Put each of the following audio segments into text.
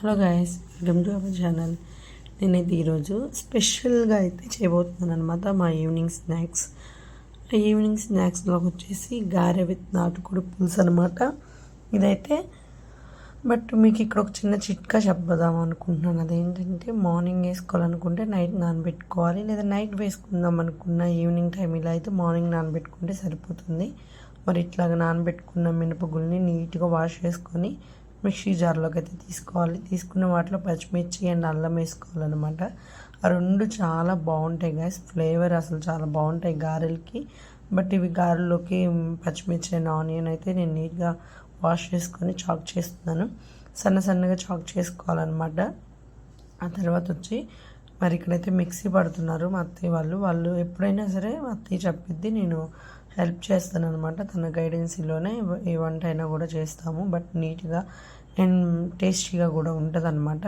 Hello guys welcome to our channel. నేనైతే ఈరోజు స్పెషల్గా అయితే చేయబోతున్నాను అనమాట మా ఈవినింగ్ స్నాక్స్. ఆ ఈవినింగ్ స్నాక్స్లోకి వచ్చేసి గారె విత్ నాటుకోడి పులుసు అనమాట ఇదైతే బట్ మీకు ఇక్కడ ఒక చిన్న చిట్కా చెప్పదాం అనుకుంటున్నాను. అదేంటంటే మార్నింగ్ వేసుకోవాలనుకుంటే నైట్ నానబెట్టుకోవాలి. లేదా నైట్ వేసుకుందాం అనుకున్న ఈవినింగ్ టైం ఇలా అయితే మార్నింగ్ నానబెట్టుకుంటే సరిపోతుంది. మరి ఇట్లాగ నానబెట్టుకున్న మినపగుల్ని నీట్గా వాష్ చేసుకొని మిక్సీ జార్లోకి అయితే తీసుకోవాలి. తీసుకున్న వాటిలో పచ్చిమిర్చి అండ్ అల్లం వేసుకోవాలన్నమాట. ఆ రెండు చాలా బాగుంటాయి గాయస్ ఫ్లేవర్ అసలు చాలా బాగుంటాయి గారెలకి. బట్ ఇవి గారెల్లోకి పచ్చిమిర్చి అండ్ ఆనియన్ అయితే నేను నీట్గా వాష్ చేసుకొని చాక్ చేస్తున్నాను. సన్న సన్నగా చాక్ చేసుకోవాలన్నమాట. ఆ తర్వాత వచ్చి మరి ఇక్కడైతే మిక్సీ పడుతున్నారు మా అత్తయ్య వాళ్ళు. వాళ్ళు ఎప్పుడైనా సరే మా అత్తయ్య చెప్పిద్ది నేను హెల్ప్ చేస్తాను అనమాట తన గైడెన్సీలోనే ఏ వంట అయినా కూడా చేస్తాము. బట్ నీట్గా అండ్ టేస్టీగా కూడా ఉంటుంది అనమాట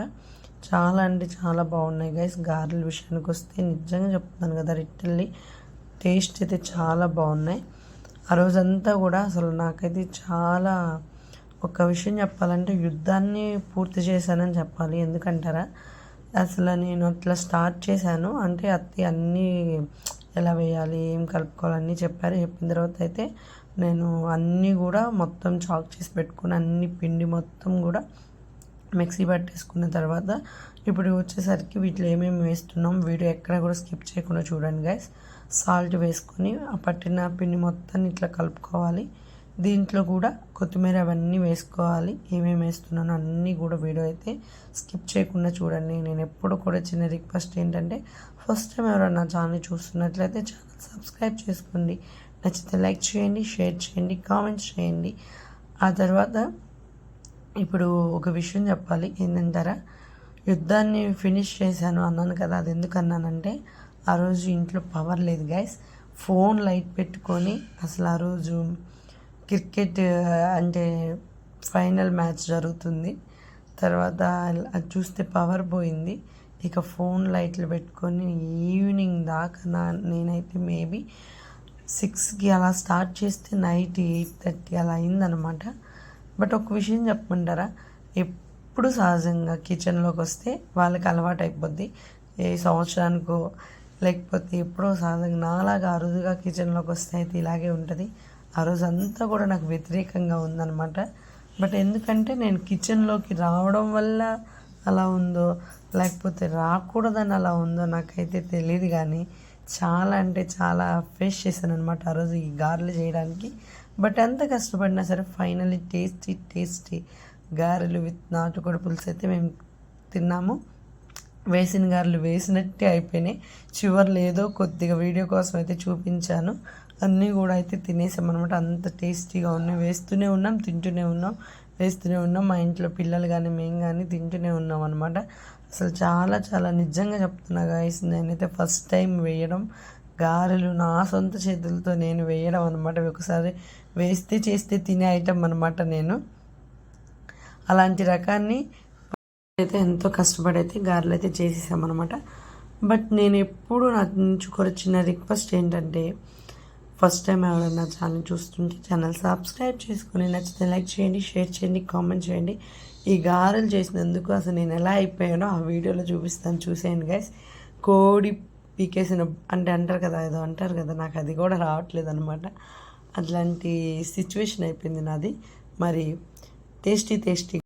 చాలా అంటే చాలా బాగున్నాయి గైస్. గారెల విషయానికి వస్తే నిజంగా చెప్తున్నాను కదా రిటల్లీ టేస్ట్ అయితే చాలా బాగున్నాయి. ఆ రోజంతా కూడా అసలు నాకైతే చాలా ఒక విషయం చెప్పాలంటే యుద్ధాన్ని పూర్తి చేశానని చెప్పాలి. ఎందుకంటారా? అసలు నేను అట్లా స్టార్ట్ చేశాను. అంటే అత్తి అన్నీ ఎలా వేయాలి ఏం కలుపుకోవాలని చెప్పారు. చెప్పిన తర్వాత అయితే నేను అన్నీ కూడా మొత్తం చాక్ చేసి పెట్టుకుని అన్ని పిండి మొత్తం కూడా మిక్సీ పట్టేసుకున్న తర్వాత ఇప్పుడు వచ్చేసరికి వీటిలో ఏమేమి వేస్తున్నాం వీడియో ఎక్కడ కూడా స్కిప్ చేయకుండా చూడండి గైస్ సాల్ట్ వేసుకొని ఆ పట్టిన పిండి మొత్తాన్ని ఇట్లా కలుపుకోవాలి. దీంట్లో కూడా కొత్తిమీర అవన్నీ వేసుకోవాలి. ఏమేమి వేస్తున్నానో అన్నీ కూడా వీడియో అయితే స్కిప్ చేయకుండా చూడండి. నేను ఎప్పుడు కూడా చిన్న రిక్వెస్ట్ ఏంటంటే ఫస్ట్ టైం ఎవరైనా ఛానల్ చూస్తున్నట్లయితే ఛానల్ సబ్స్క్రైబ్ చేసుకోండి. నచ్చితే లైక్ చేయండి షేర్ చేయండి కామెంట్స్ చేయండి. ఆ తర్వాత ఇప్పుడు ఒక విషయం చెప్పాలి. ఏంటంటారా? యుద్ధాన్ని ఫినిష్ చేశాను అన్నాను కదా అది ఎందుకు అన్నానంటే ఆ రోజు ఇంట్లో పవర్ లేదు గైస్ ఫోన్ లైట్ పెట్టుకొని అసలు ఆ రోజు క్రికెట్ అంటే ఫైనల్ మ్యాచ్ జరుగుతుంది. తర్వాత అది చూస్తే పవర్ పోయింది. ఇక ఫోన్ లైట్లు పెట్టుకొని ఈవినింగ్ దాకా నా నేనైతే మేబీ సిక్స్కి అలా స్టార్ట్ చేస్తే నైట్ ఎయిట్ థర్టీ అలా అయిందనమాట. బట్ ఒక విషయం చెప్పమంటారా? ఎప్పుడు సహజంగా కిచెన్లోకి వస్తే వాళ్ళకి అలవాటు అయిపోద్ది. ఏ సంవత్సరానికో లేకపోతే ఎప్పుడో సహజంగా నాలాగా అరుదుగా కిచెన్లోకి వస్తే అయితే ఇలాగే ఉంటుంది. ఆ రోజు అంతా కూడా నాకు వ్యతిరేకంగా ఉందన్నమాట. బట్ ఎందుకంటే నేను కిచెన్లోకి రావడం వల్ల అలా ఉందో లేకపోతే రాకూడదని అలా ఉందో నాకైతే తెలియదు కానీ చాలా అంటే చాలా ఫేస్ చేశాను అనమాట ఆ రోజు ఈ గారెలు చేయడానికి. బట్ ఎంత కష్టపడినా సరే ఫైనల్లీ టేస్టీ టేస్టీ గారెలు విత్ నాటుకోడి పులుసు అయితే మేము తిన్నాము. వేసిన గారెలు వేసినట్టే అయిపోయినాయి. చివర్లో ఏదో కొద్దిగా వీడియో కోసం అయితే చూపించాను. అన్నీ కూడా అయితే తినేసామన్నమాట అంత టేస్టీగా ఉన్నాయి. వేస్తూనే ఉన్నాం తింటూనే ఉన్నాం వేస్తూనే ఉన్నాం. మా ఇంట్లో పిల్లలు కానీ మేము కానీ తింటూనే ఉన్నాం అనమాట అసలు చాలా చాలా నిజంగా చెప్తున్నా గాయస్ నేనైతే ఫస్ట్ టైం వేయడం గారెలు నా సొంత చేతులతో నేను వేయడం అనమాట ఒకసారి వేస్తే చేస్తే తినే ఐటమ్ అనమాట నేను. అలాంటి రకాన్ని అయితే ఎంతో కష్టపడి అయితే గారెలు అయితే చేసేసామన్నమాట బట్ నేను ఎప్పుడు నా నుంచి కూడా చిన్న రిక్వెస్ట్ ఏంటంటే ఫస్ట్ టైం ఎవరైనా ఛానల్ చూస్తుంటే ఛానల్ సబ్స్క్రైబ్ చేసుకుని నచ్చితే లైక్ చేయండి షేర్ చేయండి కామెంట్ చేయండి. ఈ గారెలు చేసినందుకు అసలు నేను ఎలా అయిపోయానో ఆ వీడియోలో చూపిస్తాను. చూసేయండి గైస్ కోడి పీకేసిన అంటే అంటారు కదా ఏదో అంటారు కదా నాకు అది కూడా రావట్లేదు అనమాట అట్లాంటి సిచ్యువేషన్ అయిపోయింది నాది. మరి టేస్టీ టేస్టీ